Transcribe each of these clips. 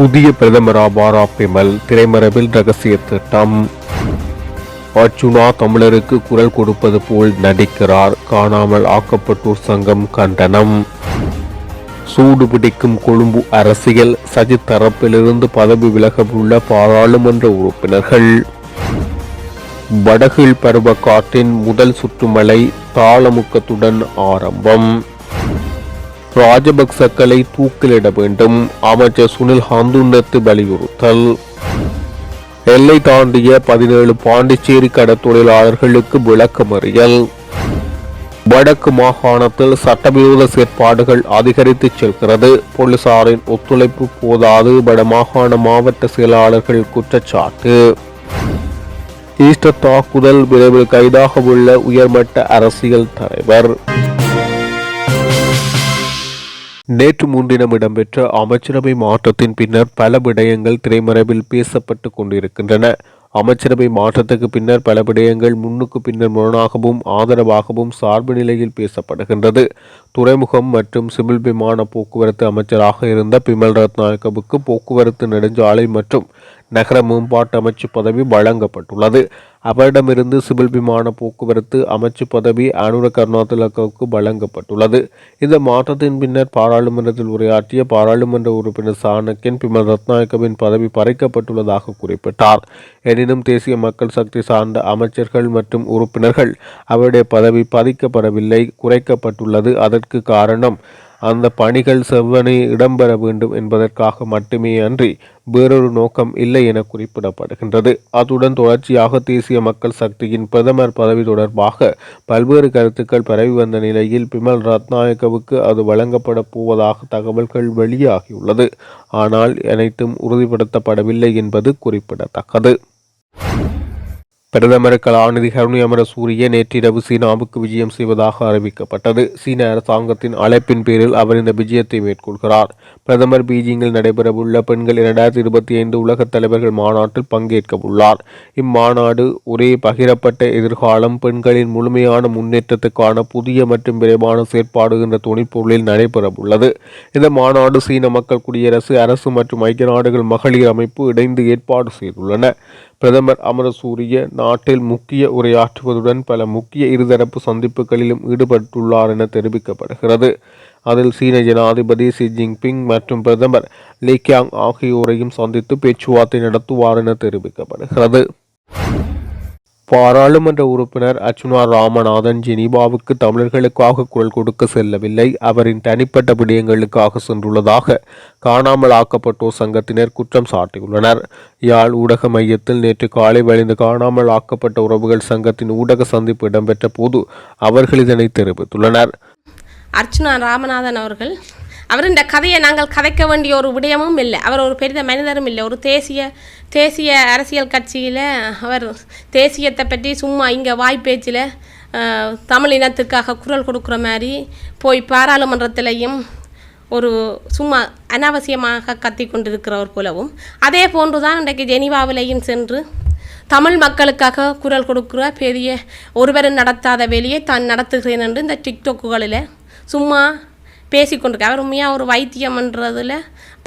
புதிய பிரதமரா பாரா பிமல். திரைமரபில் ரகசிய திட்டம் அர்ஜுனா தமிழருக்கு குரல் கொடுப்பது போல் நடிக்கிறார். காணாமல் ஆக்கப்பட்டோர் சங்கம் கண்டனம். சூடு பிடிக்கும் கொழும்பு அரசியல். சஜித் தரப்பிலிருந்து பதவி விலகவுள்ள பாராளுமன்ற உறுப்பினர்கள். வடகில் பருவ காற்றின் முதல் சுற்றுமலை தாளமுக்கத்துடன் ஆரம்பம். ராஜபக்சக்களை தூக்கிலிட வேண்டும். அமைச்சர் சுனில் ஹந்துன்னத்து வலியுறுத்தல். எல்லை தாண்டிய பதினேழு பாண்டிச்சேரி கடத்தொழிலாளர்களுக்கு விளக்கமறியல். வடக்கு மாகாணத்தில் சட்டவிரோத செயற்பாடுகள் அதிகரித்து செல்கிறது. போலீசாரின் ஒத்துழைப்பு போதாது. வடமாகாண மாவட்ட செயலாளர்கள் குற்றச்சாட்டு. ஈஸ்டர் தாக்குதல் விரைவில் கைதாக உள்ள உயர்மட்ட அரசியல் தலைவர். நேற்று முன்தினம் இடம்பெற்ற அமைச்சரவை மாற்றத்தின் பின்னர் பல விடயங்கள் திரைமறைவில் பேசப்பட்டு கொண்டிருக்கின்றன. அமைச்சரவை மாற்றத்துக்கு பின்னர் பல விடயங்கள் முன்னுக்கு பின்னர் முரணாகவும் ஆதரவாகவும் சார்பு நிலையில் பேசப்படுகின்றது. துறைமுகம் மற்றும் சிவில் விமான போக்குவரத்து அமைச்சராக இருந்த பிமல் ரத்நாயக்கவுக்கு போக்குவரத்து நெடுஞ்சாலை மற்றும் நகர மேம்பாட்டு அமைச்சு பதவி வழங்கப்பட்டுள்ளது. அவரிடமிருந்து சிவில் விமான போக்குவரத்து அமைச்சு பதவி அனுர கருணாதிலக்கவுக்கு வழங்கப்பட்டுள்ளது. இந்த மாற்றத்தின் பின்னர் பாராளுமன்றத்தில் உரையாற்றிய பாராளுமன்ற உறுப்பினர் சாணக்கின் பிமல் ரத்நாயக்கவின் பதவி பறிக்கப்பட்டுள்ளதாக குறிப்பிட்டார். எனினும் தேசிய மக்கள் சக்தி சார்ந்த அமைச்சர்கள் மற்றும் உறுப்பினர்கள் அவருடைய பதவி பதிக்கப்படவில்லை குறைக்கப்பட்டுள்ளது. அதற்கு காரணம் அந்த பணிகள் செவ்வனே இடம்பெற வேண்டும் என்பதற்காக மட்டுமே அன்றி வேறொரு நோக்கம் இல்லை என குறிப்பிடப்படுகின்றது. அத்துடன் தொடர்ச்சியாக தேசிய மக்கள் சக்தியின் பிரதமர் பதவி தொடர்பாக பல்வேறு கருத்துக்கள் பரவி வந்த நிலையில் பிமல் ரத்நாயக்கவுக்கு அது வழங்கப்பட போவதாக தகவல்கள் வெளியாகியுள்ளது. ஆனால் அனைத்தும் உறுதிப்படுத்தப்படவில்லை என்பது குறிப்பிடத்தக்கது. பிரதமர் கலாநிதி கருணை அமரசூரிய நேற்றிரவு சீனாவுக்கு விஜயம் செய்வதாக அறிவிக்கப்பட்டது. சீன அரசாங்கத்தின் அழைப்பின் பேரில் அவர் இந்த விஜயத்தை மேற்கொள்கிறார். பிரதமர் பீஜிங்கில் நடைபெறவுள்ள பெண்கள் இரண்டாயிரத்தி இருபத்தி ஐந்து உலகத் தலைவர்கள் மாநாட்டில் பங்கேற்க உள்ளார் இம்மாநாடு ஒரே பகிரப்பட்ட எதிர்காலம் பெண்களின் முழுமையான முன்னேற்றத்துக்கான புதிய மற்றும் விரைவான செயற்பாடு என்ற துணைப்பொருளில் நடைபெறவுள்ளது. இந்த மாநாடு சீன மக்கள் குடியரசு அரசு மற்றும் ஐக்கிய நாடுகள் மகளிர் அமைப்பு இணைந்து ஏற்பாடு செய்துள்ளன. பிரதமர் அமரசூரிய நாட்டில் முக்கிய உரையாற்றுவதுடன் பல முக்கிய இருதரப்பு சந்திப்புகளிலும் ஈடுபட்டுள்ளார் என தெரிவிக்கப்படுகிறது. அதில் சீன ஜனாதிபதி ஷி ஜின்பிங் மற்றும் பிரதமர் லீ கியாங் ஆகியோரையும் சந்தித்து பேச்சுவார்த்தை நடத்துவார் என தெரிவிக்கப்படுகிறது. பாராளுமன்ற உறுப்பினர் அர்ச்சுனா ராமநாதன் ஜெனீவாவுக்கு தமிழர்களுக்காக குரல் கொடுக்க செல்லவில்லை. அவரின் தனிப்பட்ட விடயங்களுக்காக சென்றுள்ளதாக காணாமல் ஆக்கப்பட்டோர் சங்கத்தினர் குற்றம் சாட்டியுள்ளனர். யாழ் ஊடக மையத்தில் நேற்று காலை வழிந்து காணாமல் ஆக்கப்பட்ட உறவுகள் சங்கத்தின் ஊடக சந்திப்பு இடம்பெற்ற போது அவர்கள் இதனை தெரிவித்துள்ளனர். அர்ச்சுனா ராமநாதன் அவர்கள் அவர் இந்த கதையை நாங்கள் கதைக்க வேண்டிய ஒரு விடயமும் இல்லை. அவர் ஒரு பெரிய மனிதரும் இல்லை. ஒரு தேசிய தேசிய அரசியல் கட்சியில் அவர் தேசியத்தை பற்றி சும்மா இங்கே வாய்ப்பேச்சில் தமிழ் இனத்துக்காக குரல் கொடுக்குற மாதிரி போய் பாராளுமன்றத்திலையும் ஒரு சும்மா அனாவசியமாக கத்தி கொண்டிருக்கிறவர் போலவும். அதே போன்று தான் இன்றைக்கு ஜெனிவாவிலையும் சென்று தமிழ் மக்களுக்காக குரல் கொடுக்குற பெரிய ஒருவரும் நடத்தாத வேலையை தான் நடத்துகிறேன் என்று இந்த டிக்டாக்குகளில் சும்மா பேசிக்கொண்டிருக்க அவர் உண்மையாக ஒரு வைத்தியம்ன்றதில்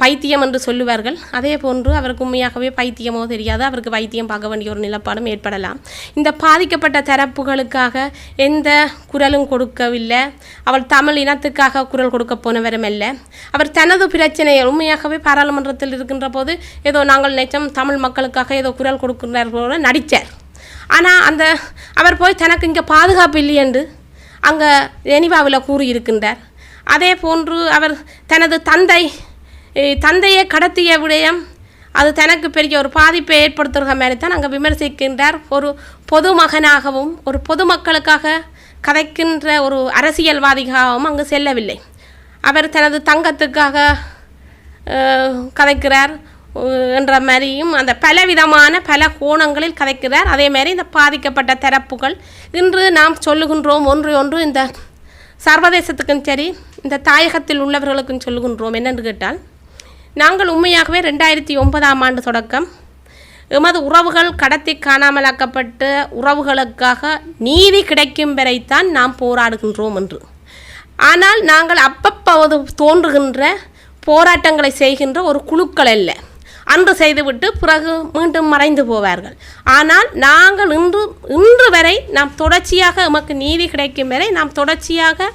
பைத்தியம் என்று சொல்லுவார்கள். அதே போன்று அவருக்கு உண்மையாகவே பைத்தியமோ தெரியாது. அவருக்கு வைத்தியம் பார்க்க வேண்டிய ஒரு நிலப்பாடும் ஏற்படலாம். இந்த பாதிக்கப்பட்ட தரப்புகளுக்காக எந்த குரலும் கொடுக்கவில்லை. அவள் தமிழ் இனத்துக்காக குரல் கொடுக்க போனவரும் அல்ல. அவர் தனது பிரச்சனையை உண்மையாகவே பாராளுமன்றத்தில் இருக்கின்ற போது ஏதோ நாங்கள் நிச்சயம் தமிழ் மக்களுக்காக ஏதோ குரல் கொடுக்கிறார் போல நடித்தார் ஆனால் அந்த அவர் போய் தனக்கு இங்கே பாதுகாப்பு இல்லை என்று அங்கே ஜெனிவாவில் கூறியிருக்கின்றார். அதே போன்று அவர் தனது தந்தை தந்தையை கடத்திய விடயம் அது தனக்கு பெரிய ஒரு பாதிப்பை ஏற்படுத்துகிற மாதிரி தான் அங்கே விமர்சிக்கின்றார். ஒரு பொதுமகனாகவும் ஒரு பொதுமக்களுக்காக கதைக்கின்ற ஒரு அரசியல்வாதிகாகவும் அங்கு செல்லவில்லை. அவர் தனது தங்கத்துக்காக கதைக்கிறார் என்ற மாதிரியும் அந்த பலவிதமான பல கோணங்களில் கதைக்கிறார். அதே மாதிரி இந்த பாதிக்கப்பட்ட தரப்புகள் இன்று நாம் சொல்லுகின்றோம் ஒன்று ஒன்று இந்த சர்வதேசத்துக்கும் சரி இந்த தாயகத்தில் உள்ளவர்களுக்கும் சொல்லுகின்றோம். என்னென்று கேட்டால் நாங்கள் உண்மையாகவே ரெண்டாயிரத்தி ஒன்பதாம் ஆண்டு தொடக்கம் எமது உறவுகள் கடத்தி காணாமலாக்கப்பட்ட உறவுகளுக்காக நீதி கிடைக்கும் வரைத்தான் நாம் போராடுகின்றோம் என்று. ஆனால் நாங்கள் அப்பப்போது தோன்றுகின்ற போராட்டங்களை செய்கின்ற ஒரு குழுக்கள் அல்ல. அன்று செய்துவிட்டு பிறகு மீண்டும் மறைந்து போவார்கள். ஆனால் நாங்கள் இன்று இன்று வரை நாம் தொடர்ச்சியாக எமக்கு நீதி கிடைக்கும் வரை நாம் தொடர்ச்சியாக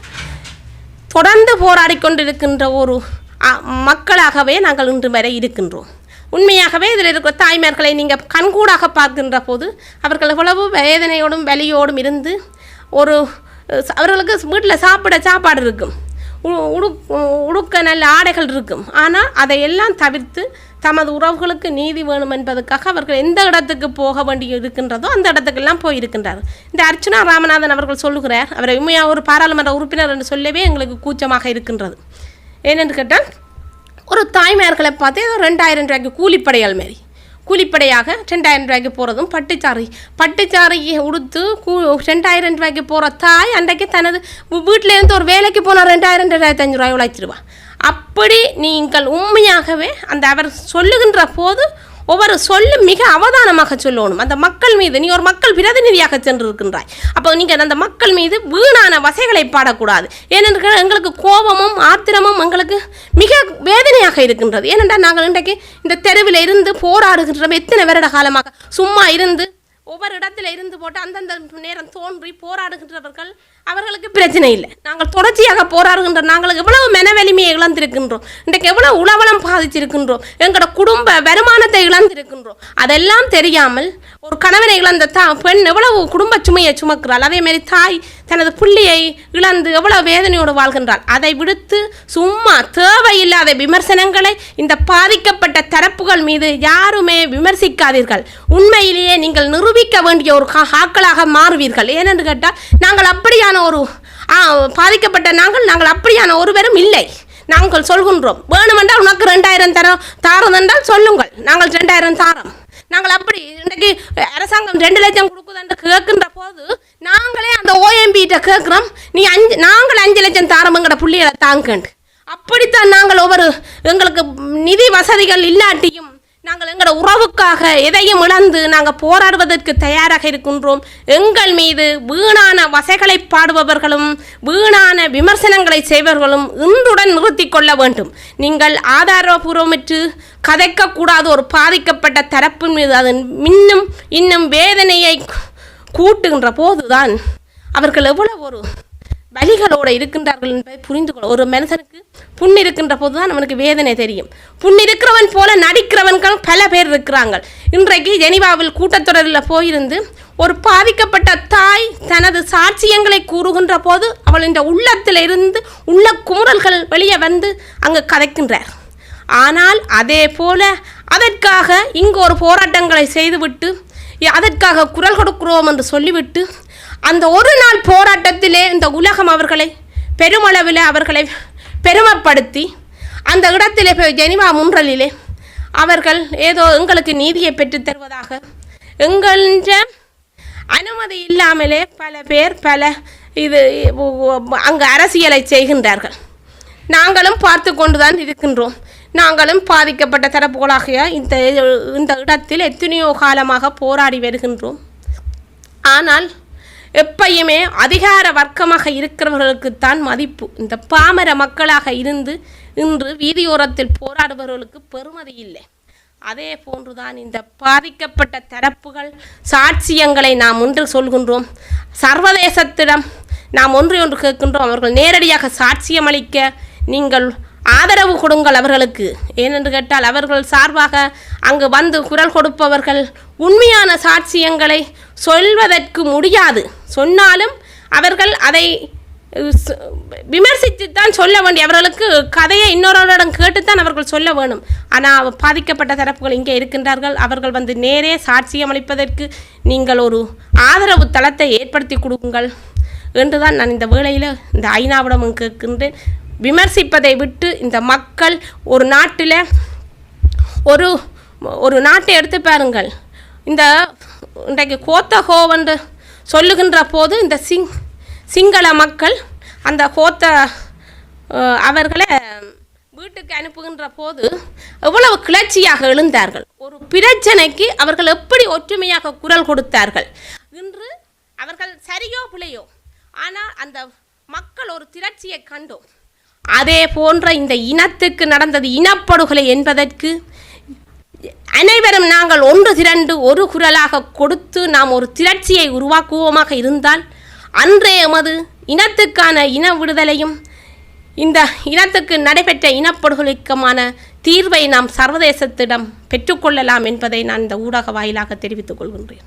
தொடர்ந்து போராடி கொண்டிருக்கின்ற ஒரு அ, மக்களாகவே நாங்கள் இன்று வரை இருக்கின்றோம். உண்மையாகவே இதில் இருக்கிற தாய்மார்களை நீங்கள் கண்கூடாக பார்க்கின்ற போது அவர்கள் எவ்வளவு வேதனையோடும் வலியோடும் இருந்து ஒரு அவர்களுக்கு வீட்டில் சாப்பிட சாப்பாடு இருக்கும். உ- உடுக் உடுக்க நல்ல ஆடைகள் இருக்கும். ஆனால் அதையெல்லாம் தவிர்த்து தமது உறவுகளுக்கு நீதி வேணும் என்பதற்காக அவர்கள் எந்த இடத்துக்கு போக வேண்டி இருக்கின்றதோ அந்த இடத்துக்கெல்லாம் போயிருக்கின்றார் இந்த அர்ச்சனா ராமநாதன் அவர்கள் சொல்லுகிறார் அவரை உண்மையாக ஒரு பாராளுமன்ற உறுப்பினர் என்று சொல்லவே எங்களுக்கு கூச்சமாக இருக்கின்றது. ஏனென்று கேட்டால் ஒரு தாய்மார்களை பார்த்து ஏதோ ரெண்டாயிரம் ரூபாய்க்கு கூலிப்படையால் மாரி. கூலிப்படையாக ரெண்டாயிரம் ரூபாய்க்கு போகிறதும் பட்டுச்சாரி பட்டுச்சாரியை உடுத்து கூ ரெண்டாயிரம் ரூபாய்க்கு போகிற தாய் அன்றைக்கு தனது வீட்டிலேருந்து ஒரு வேலைக்கு போனால் ரெண்டாயிரம் ரெண்டாயிரத்தி அஞ்சு ரூபாய் உழைச்சிருவா. அப்படி நீங்கள் உண்மையாகவே அந்த அவர் சொல்லுகின்ற போது ஒவ்வொரு சொல்லும் மிக அவதானமாக சொல்லணும். அந்த மக்கள் மீது நீ ஒரு மக்கள் பிரதிநிதியாக சென்றிருக்கின்றாய். அப்போ நீங்கள் அந்த மக்கள் மீது வீணான வசைகளை பாடக்கூடாது. ஏனென்றால் எங்களுக்கு கோபமும் ஆத்திரமும் எங்களுக்கு மிக வேதனையாக இருக்கின்றது. ஏனென்றால் நாங்கள் இன்றைக்கு இந்த தெருவில் இருந்து போராடுகின்றோம். எத்தனை வருட காலமாக சும்மா இருந்து ஒவ்வொரு இடத்துல இருந்து போட்டு அந்தந்த நேரம் தோன்றி போராடுகின்றவர்கள் அவர்களுக்கு பிரச்சனை இல்லை. நாங்கள் தொடர்ச்சியாக போராடுகின்ற நாங்கள் எவ்வளவு மன இழந்திருக்கின்றோம். இன்றைக்கு எவ்வளவு உளவளம் பாதிச்சிருக்கின்றோம் எங்களோட குடும்ப வருமானத்தை இழந்திருக்கின்றோம். அதெல்லாம் தெரியாமல் ஒரு கணவனை இழந்த தா பெண் எவ்வளவு குடும்ப சுமையை சுமக்கிறாள். அதே மாதிரி தாய் தனது பிள்ளையை இழந்து எவ்வளவு வேதனையோடு வாழ்கின்றாள். அதை விடுத்து சும்மா தேவையில்லாத விமர்சனங்களை இந்த பாதிக்கப்பட்ட தரப்புகள் மீது யாருமே விமர்சிக்காதீர்கள். உண்மையிலேயே நீங்கள் நிரூபிக்க வேண்டிய ஒரு கா- மாறுவீர்கள். ஏனென்று கேட்டால் நாங்கள் அப்படியான ஒரு பாதிக்கப்பட்ட நாங்கள் நாங்கள் அப்படியான ஒருவரும் இல்லை. நாங்கள் சொல்கின்றோம் வேணுமென்றால் உனக்கு ரெண்டாயிரம் தரம் தாரம் என்றால் சொல்லுங்கள். நாங்கள் ரெண்டாயிரம் தாரம். நாங்கள் அப்படி இன்றைக்கு அரசாங்கம் ரெண்டு லட்சம் கொடுக்குதுன்னு கேட்கின்ற போது நாங்களே அந்த ஓஎம்பிகிட்ட கேட்குறோம் நீ அஞ்சு நாங்கள் அஞ்சு லட்சம் தாரமுங்கிற புள்ளிகளை தாங்கண்டு அப்படித்தான் நாங்கள் ஒவ்வொரு எங்களுக்கு நிதி வசதிகள் இல்லாட்டியும் நாங்கள் எங்களோட உறவுக்காக எதையும் இழந்து நாங்கள் போராடுவதற்கு தயாராக இருக்கின்றோம். எங்கள் மீது வீணான வசைகளை பாடுபவர்களும் வீணான விமர்சனங்களை செய்பவர்களும் இன்றுடன் நிறுத்தி கொள்ள வேண்டும். நீங்கள் ஆதாரபூர்வமற்று கதைக்கக்கூடாத ஒரு பாதிக்கப்பட்ட தரப்பின் மீது அது இன்னும் இன்னும் வேதனையை கூட்டுகின்ற போதுதான் அவர்கள் எவ்வளவு ஒரு வலிகளோடு இருக்கின்றார்கள் என்பதை புரிந்து கொள்ள ஒரு மனுஷனுக்கு புண் இருக்கின்ற போது தான் நம்மளுக்கு வேதனை தெரியும். புண் இருக்கிறவன் போல நடிக்கிறவன்கள் பல பேர் இருக்கிறாங்க இன்றைக்கு ஜெனிவாவில் கூட்டத்தொடரில் போயிருந்து ஒரு பாதிக்கப்பட்ட தாய் தனது சாட்சியங்களை கூறுகின்ற போது அவள் இந்த உள்ளத்தில் இருந்து உள்ள குமுறல்கள் வெளியே வந்து அங்கு கதைக்கின்றார். ஆனால் அதே போல அதற்காக இங்கு ஒரு போராட்டங்களை செய்துவிட்டு அதற்காக குரல் கொடுக்கிறோம் என்று சொல்லிவிட்டு அந்த ஒரு நாள் போராட்டத்திலே இந்த உலகம் அவர்களை பெருமளவில் அவர்களை பெருமைப்படுத்தி அந்த இடத்திலே போய் ஜெனிவா முன்றலிலே அவர்கள் ஏதோ எங்களுக்கு நீதியை பெற்றுத் தருவதாக. எங்கள அனுமதி இல்லாமலே பல பேர் பல இது அங்கு அரசியலை செய்கின்றார்கள். நாங்களும் பார்த்து கொண்டுதான் இருக்கின்றோம். நாங்களும் பாதிக்கப்பட்ட தரப்புகளாகிய இந்த இந்த இடத்தில் எத்தனையோ காலமாக போராடி வருகின்றோம். ஆனால் எப்பயுமே அதிகார வர்க்கமாக இருக்கிறவர்களுக்குத்தான் மதிப்பு. இந்த பாமர மக்களாக இருந்து இன்று வீதியோரத்தில் போராடுபவர்களுக்கு பெறுமதி இல்லை. அதே போன்றுதான் இந்த பாதிக்கப்பட்ட தரப்புகள் சாட்சியங்களை நாம் ஒன்று சொல்கின்றோம். சர்வதேசத்திடம் நாம் ஒன்று ஒன்று கேட்கின்றோம். அவர்கள் நேரடியாக சாட்சியம் அளிக்க நீங்கள் ஆதரவு கொடுங்கள் அவர்களுக்கு. ஏனென்று கேட்டால் அவர்கள் சார்பாக அங்கு வந்து குரல் கொடுப்பவர்கள் உண்மையான சாட்சியங்களை சொல்வதற்கு முடியாது. சொன்னாலும் அவர்கள் அதை விமர்சித்துத்தான் சொல்ல வேண்டிய அவர்களுக்கு கதையை இன்னொருவரிடம் கேட்டுத்தான் அவர்கள் சொல்ல வேணும். ஆனால் பாதிக்கப்பட்ட தரப்புகள் இங்கே இருக்கின்றார்கள். அவர்கள் வந்து நேரே சாட்சியம் அளிப்பதற்கு நீங்கள் ஒரு ஆதரவு தளத்தை ஏற்படுத்தி கொடுங்கள் என்றுதான் நான் இந்த வேளையில் இந்த ஐநாவிடமும் கேட்கின்றேன். விமர்சிப்பதை விட்டு இந்த மக்கள் ஒரு நாட்டில் ஒரு ஒரு நாட்டை எடுத்து பாருங்கள். இந்த இன்றைக்கு கோத்தகோவன்று சொல்லுகின்ற போது இந்த சிங் சிங்கள மக்கள் அந்த கோத்த அவர்களை வீட்டுக்கு அனுப்புகின்ற போது எவ்வளவு கிளர்ச்சியாக எழுந்தார்கள். ஒரு பிரச்சனைக்கு அவர்கள் எப்படி ஒற்றுமையாக குரல் கொடுத்தார்கள். இன்று அவர்கள் சரியோ பிழையோ ஆனால் அந்த மக்கள் ஒரு திரட்சியை கண்டோம். அதே போன்ற இந்த இனத்துக்கு நடந்தது இனப்படுகொலை என்பதற்கு அனைவரும் நாங்கள் ஒன்று திரண்டு ஒரு குரலாக கொடுத்து நாம் ஒரு திரட்சியை உருவாக்குவோமாக இருந்தால் அன்றே எமது இனத்துக்கான இன விடுதலையும் இந்த இனத்துக்கு நடைபெற்ற இனப்படுகொலைக்குமான தீர்வை நாம் சர்வதேசத்திடம் பெற்றுக்கொள்ளலாம் என்பதை நான் இந்த ஊடக வாயிலாக தெரிவித்துக் கொள்கின்றேன்.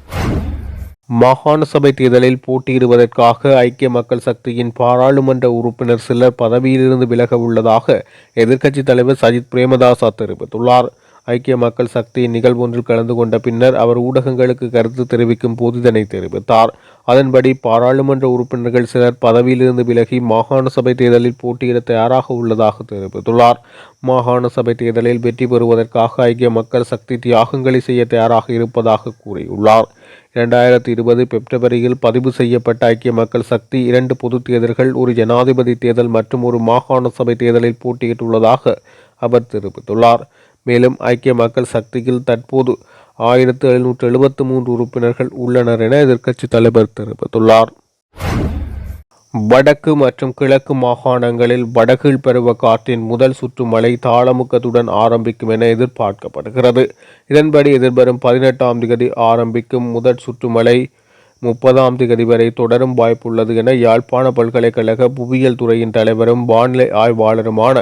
மாகாண சபை தேர்தலில் போட்டியிடுவதற்காக ஐக்கிய மக்கள் சக்தியின் பாராளுமன்ற உறுப்பினர் சிலர் பதவியிலிருந்து விலக உள்ளதாக எதிர்க்கட்சித் தலைவர் சஜித் பிரேமதாசா தெரிவித்துள்ளார். ஐக்கிய மக்கள் சக்தியின் நிகழ்வொன்றில் கலந்து கொண்ட பின்னர் அவர் ஊடகங்களுக்கு கருத்து தெரிவிக்கும் போது இதனை தெரிவித்தார். அதன்படி பாராளுமன்ற உறுப்பினர்கள் சிலர் பதவியிலிருந்து விலகி மாகாண சபை தேர்தலில் போட்டியிட தயாராக உள்ளதாக தெரிவித்துள்ளார். மாகாண சபை தேர்தலில் வெற்றி பெறுவதற்காக ஐக்கிய மக்கள் சக்தி தியாகங்களை செய்ய தயாராக இருப்பதாக கூறியுள்ளார். இரண்டாயிரத்தி இருபது பிப்ரவரியில் பதிவு செய்யப்பட்ட ஐக்கிய மக்கள் சக்தி இரண்டு பொது தேர்தல்கள் ஒரு ஜனாதிபதி தேர்தல் மற்றும் ஒரு மாகாண சபை தேர்தலில் போட்டியிட்டுள்ளதாக அவர் தெரிவித்துள்ளார். மேலும் ஐக்கிய மக்கள் சக்தியில் தற்போது ஆயிரத்து எழுநூற்று எழுபத்து மூன்று உறுப்பினர்கள் உள்ளனர் என எதிர்க்கட்சி தலைவர் தெரிவித்துள்ளார். வடக்கு மற்றும் கிழக்கு மாகாணங்களில் வடகில் பருவ காற்றின் முதல் சுற்று மழை தாளமுக்கத்துடன் ஆரம்பிக்கும் என எதிர்பார்க்கப்படுகிறது. இதன்படி எதிர்வரும் பதினெட்டாம் திகதி ஆரம்பிக்கும் முதல் சுற்று மழை முப்பதாம் திகதி வரை தொடரும் வாய்ப்புள்ளது என யாழ்ப்பாண பல்கலைக்கழக புவியியல் துறையின் தலைவரும் வானிலை ஆய்வாளருமான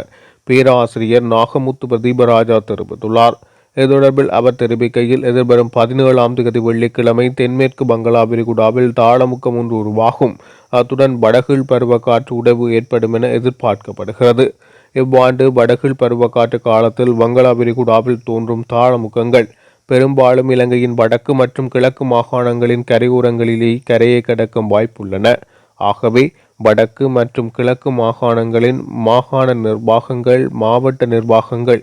பேராசிரியர் நாகமுத்து பிரதீபராஜா தெரிவித்துள்ளார். இது தொடர்பில் அவர் தெரிவிக்கையில் எதிர்வரும் பதினேழாம் தேதி வெள்ளிக்கிழமை தென்மேற்கு பங்களா விரிகுடாவில் தாளமுக்கம் ஒன்று உருவாகும். அத்துடன் வடகில் பருவக்காற்று உடைவு ஏற்படும் என எதிர்பார்க்கப்படுகிறது. இவ்வாண்டு வடகில் பருவக்காற்று காலத்தில் வங்களா விரிகுடாவில் தோன்றும் தாளமுக்கங்கள். பெரும்பாலும் இலங்கையின் வடக்கு மற்றும் கிழக்கு மாகாணங்களின் கரையோரங்களிலேயே கரையை கடக்கும் வாய்ப்புள்ளன. ஆகவே வடக்கு மற்றும் கிழக்கு மாகாணங்களின் மாகாண நிர்வாகங்கள் மாவட்ட நிர்வாகங்கள்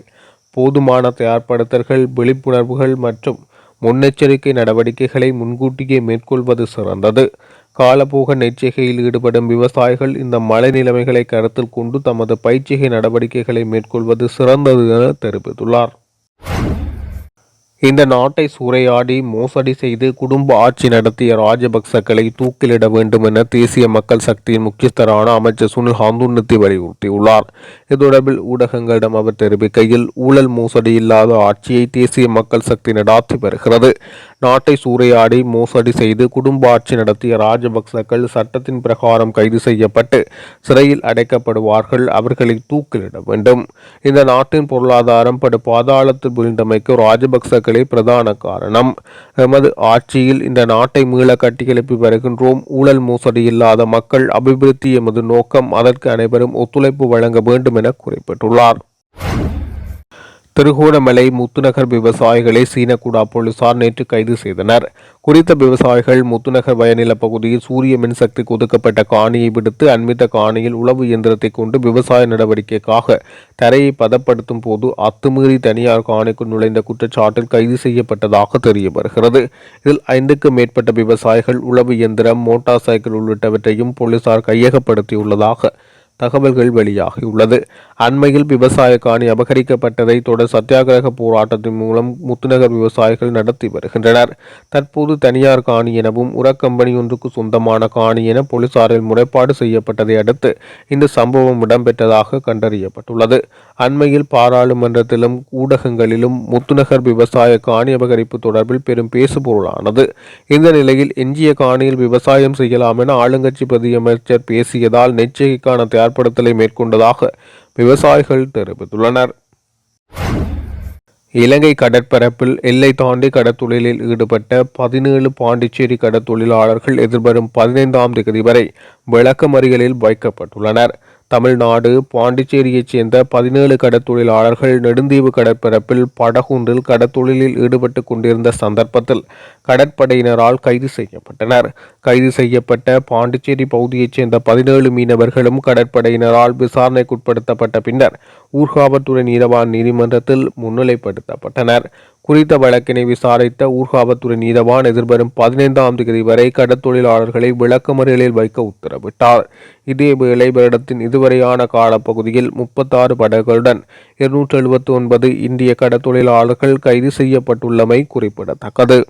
போதுமான தயார்படுத்தல்கள் விழிப்புணர்வுகள் மற்றும் முன்னெச்சரிக்கை நடவடிக்கைகளை முன்கூட்டியே மேற்கொள்வது சிறந்தது. காலப்போக நெச்சிகையில் ஈடுபடும் விவசாயிகள் இந்த மழை நிலைமைகளை கருத்தில் கொண்டு தமது பயிற்சிகை நடவடிக்கைகளை மேற்கொள்வது சிறந்தது என தெரிவித்துள்ளார். இந்த நாட்டை சூறையாடி மோசடி செய்து குடும்ப ஆட்சி நடத்திய ராஜபக்சக்களை தூக்கிலிட வேண்டும் என தேசிய மக்கள் சக்தியின் முக்கியஸ்தரான அமைச்சர் சுனில் ஹாந்துன்னத்தி வலியுறுத்தியுள்ளார். இது தொடர்பில் ஊடகங்களிடம் அவர் தெரிவிக்கையில் ஊழல் மோசடி இல்லாத ஆட்சியை தேசிய மக்கள் சக்தி நடாத்தி வருகிறது. நாட்டை சூறையாடி மோசடி செய்து குடும்ப ஆட்சி நடத்திய ராஜபக்சக்கள் சட்டத்தின் பிரகாரம் கைது செய்யப்பட்டு சிறையில் அடைக்கப்படுவார்கள் அவர்களை தூக்கிலிட வேண்டும். இந்த நாட்டின் பொருளாதாரம் படு பாதாளத்தில் வீழ்ந்தமைக்கு ராஜபக்சக்களே பிரதான காரணம். எமது ஆட்சியில் இந்த நாட்டை மீள கட்டியெழுப்பி வருகின்றோம். ஊழல் மோசடி இல்லாத மக்கள் அபிவிருத்தி எமது நோக்கம். அதற்கு அனைவரும் ஒத்துழைப்பு வழங்க வேண்டும் என குறிப்பிட்டுள்ளார். திருகோணமலை முத்துநகர் விவசாயிகளை சீனக்குடா போலீசார் நேற்று கைது செய்தனர். குறித்த விவசாயிகள் முத்துநகர் வயநில பகுதியில் சூரிய மின்சக்திக்கு ஒதுக்கப்பட்ட காணியை விடுத்து அண்மித்த காணியில் உழவு இயந்திரத்தை கொண்டு விவசாய நடவடிக்கைக்காக தரையை பதப்படுத்தும் போது அத்துமீறி தனியார் காணிக்குள் நுழைந்த குற்றச்சாட்டில் கைது செய்யப்பட்டதாக தெரிய வருகிறது. இதில் ஐந்துக்கும் மேற்பட்ட விவசாயிகள் உழவு இயந்திரம் மோட்டார் சைக்கிள் உள்ளிட்டவற்றையும் போலீசார் கையகப்படுத்தியுள்ளதாக தகவல்கள் வெளியாகியுள்ளது. அண்மையில் விவசாய காணி அபகரிக்கப்பட்டதை தொடர் சத்தியாகிரக போராட்டத்தின் மூலம் முத்துநகர் விவசாயிகள் நடத்தி வருகின்றனர். தற்போது தனியார் காணி எனவும் உரக்கம்பெனி ஒன்றுக்கு சொந்தமான காணி என போலீசாரில் முறைப்பாடு செய்யப்பட்டதை அடுத்து இந்த சம்பவம் இடம்பெற்றதாக கண்டறியப்பட்டுள்ளது. அண்மையில் பாராளுமன்றத்திலும் ஊடகங்களிலும் முத்துநகர் விவசாய காணி அபகரிப்பு தொடர்பில் பெரும் பேசுபொருளானது. இந்த நிலையில் எஞ்சிய காணியில் விவசாயம் செய்யலாம் என ஆளுங்கட்சி பிரதியமைச்சர் பேசியதால் நெச்சரிக்கைக்கான தயார்படுத்தலை மேற்கொண்டதாக விவசாயிகள் தெரிவித்துள்ளனர். இலங்கை கடற்பரப்பில் எல்லை தாண்டி கடத்தொழிலில் ஈடுபட்ட பதினேழு பாண்டிச்சேரி கடத்தொழிலாளர்கள் எதிர்வரும் பதினைந்தாம் தேதி வரை விளக்கமறியலில் வைக்கப்பட்டுள்ளனர். தமிழ்நாடு பாண்டிச்சேரியைச் சேர்ந்த பதினேழு கடற்தொழிலாளர்கள் நெடுந்தீவு கடற்பரப்பில் படகுன்றில் கடற்தொழிலில் ஈடுபட்டு கொண்டிருந்த சந்தர்ப்பத்தில் கடற்படையினரால் கைது செய்யப்பட்டனர். கைது செய்யப்பட்ட பாண்டிச்சேரி பகுதியைச் சேர்ந்த பதினேழு மீனவர்களும் கடற்படையினரால் விசாரணைக்குட்படுத்தப்பட்ட பின்னர் ஊர்காவத்துறை நீதவான் நீதிமன்றத்தில் முன்னிலைப்படுத்தப்பட்டனர். குறித்த வழக்கினை விசாரித்த ஊர்காவத்துறை நீதவான் எதிர்வரும் பதினைந்தாம் தேதி வரை கடற்தொழிலாளர்களை விளக்கமறியலில் வைக்க உத்தரவிட்டார். இதேவேளை வருடத்தின் இதுவரையான காலப்பகுதியில் முப்பத்தாறு படகுகளுடன் இருநூற்று எழுபத்தி ஒன்பது இந்திய கடற்தொழிலாளர்கள் கைது செய்யப்பட்டுள்ளமை குறிப்பிடத்தக்கது.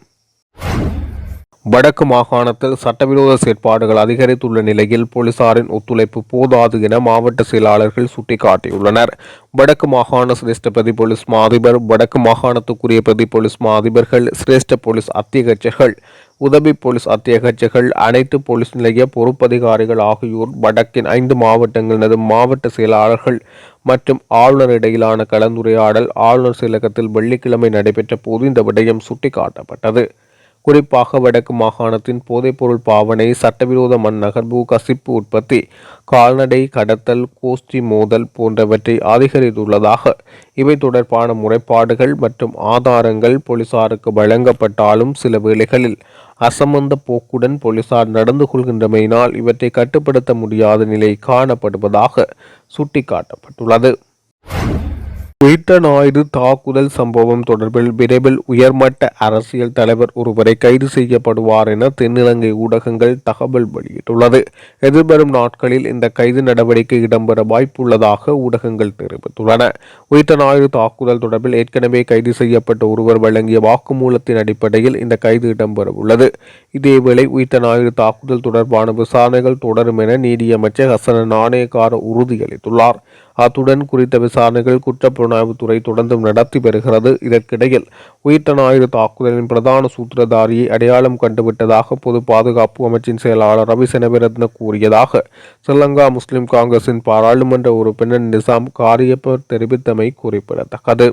வடக்கு மாகாணத்தில் சட்டவிரோத செயற்பாடுகள் அதிகரித்துள்ள நிலையில் போலீசாரின் ஒத்துழைப்பு போதாது என மாவட்ட செயலாளர்கள் சுட்டிக்காட்டியுள்ளனர். வடக்கு மாகாண சிரேஷ்ட பிரதி போலீஸ் மா அதிபர் வடக்கு மாகாணத்துக்குரிய பிரதி போலீஸ் மா அதிபர்கள் சிரேஷ்ட போலீஸ் அத்தியகட்சர்கள் உதவி போலீஸ் அத்தியகட்சர்கள் அனைத்து போலீஸ் நிலைய பொறுப்பதிகாரிகள் ஆகியோர் வடக்கின் ஐந்து மாவட்டங்களினது மாவட்ட செயலாளர்கள் மற்றும் ஆளுநர் இடையிலான கலந்துரையாடல் ஆளுநர் செயலகத்தில் வெள்ளிக்கிழமை நடைபெற்ற போது இந்த விடயம் சுட்டிக்காட்டப்பட்டது. குறிப்பாக வடக்கு மாகாணத்தின் போதைப்பொருள் பாவனை சட்டவிரோத மண் நகர்வு கசிப்பு உற்பத்தி கால்நடை கடத்தல் கோஷ்டி மோதல் போன்றவற்றை அதிகரித்துள்ளதாக இவை தொடர்பான முறைப்பாடுகள் மற்றும் ஆதாரங்கள் போலீசாருக்கு வழங்கப்பட்டாலும் சில வேளைகளில் அசம்பந்த போக்குடன் போலீசார் நடந்து கொள்கின்றமையினால் இவற்றை கட்டுப்படுத்த முடியாத நிலை காணப்படுவதாக சுட்டிக்காட்டப்பட்டுள்ளது. வீட்ட தாக்குதல் சம்பவம் தொடர்பில் விரைவில் உயர்மட்ட அரசியல் தலைவர் ஒருவரை கைது செய்யப்படுவார் என தென்னிலங்கை ஊடகங்கள் தகவல் வெளியிட்டுள்ளது. எதிர்வரும் நாட்களில் இந்த கைது நடவடிக்கை இடம்பெற வாய்ப்புள்ளதாக ஊடகங்கள் தெரிவித்துள்ளன. உயிர்த்த தாக்குதல் தொடர்பில் ஏற்கனவே கைது செய்யப்பட்ட ஒருவர் வழங்கிய வாக்குமூலத்தின் அடிப்படையில் இந்த கைது இடம்பெற உள்ளது இதேவேளை உயிர்த்த தாக்குதல் தொடர்பான விசாரணைகள் தொடரும் என நீதியமைச்சர் ஹசன நாணயக்கார உறுதியளித்துள்ளார். அத்துடன் குறித்த விசாரணைகள் குற்றப்புலனாய்வுத்துறை தொடர்ந்தும் நடத்தி வருகிறது. இதற்கிடையில் உயிர்த்த ஞாயிறு தாக்குதலின் பிரதான சூத்திரதாரியை அடையாளம் கண்டுவிட்டதாக பொது பாதுகாப்பு அமைச்சின் செயலாளர் ரவி செனவிரத்ன கூறியதாக ஸ்ரீலங்கா முஸ்லிம் காங்கிரசின் பாராளுமன்ற உறுப்பினர் நிசாம் காரியப்பர் தெரிவித்தமை குறிப்பிடத்தக்கது.